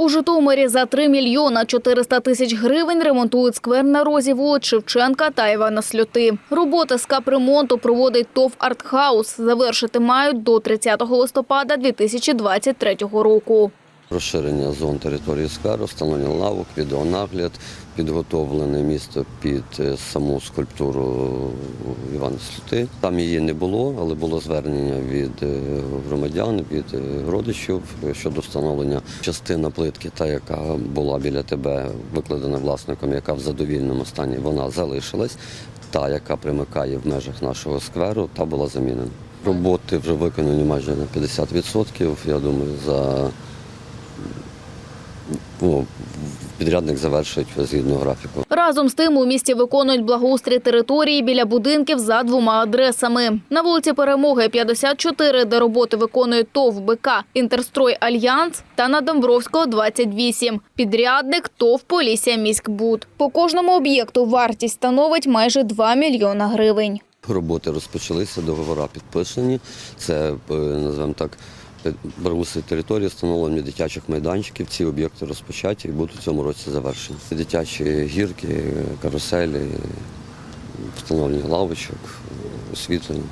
У Житомирі за 3 мільйона 400 тисяч гривень ремонтують сквер на розі вулиць Шевченка та Івана Сльоти. Роботи з капремонту проводить ТОВ «Артхаус». Завершити мають до 30 листопада 2023 року. Розширення зон території скверу, встановлення лавок, відеонагляд, підготовлене місто під е, саму скульптуру Івана Там її не було, але було звернення від е, громадян, від е, родичів щодо встановлення частина плитки, та яка була біля тебе викладена власником, яка в задовільному стані вона залишилась. Та, яка примикає в межах нашого скверу, та була замінена. Роботи вже виконані майже на 50%. Я думаю, за ну, підрядник завершить згідно графіку. Разом з тим у місті виконують благоустрій території біля будинків за двома адресами. На вулиці Перемоги 54, де роботи виконує ТОВ БК «Інтерстрой Альянс» та на Домбровського 28. Підрядник ТОВ Полісся міськбуд. По кожному об'єкту вартість становить майже 2 мільйона гривень. Роботи розпочалися, договори підписані. Це, е, називаємо так, е, території, встановлення дитячих майданчиків. Ці об'єкти розпочаті і будуть в цьому році завершені. Дитячі гірки, каруселі, встановлення лавочок, освітлення.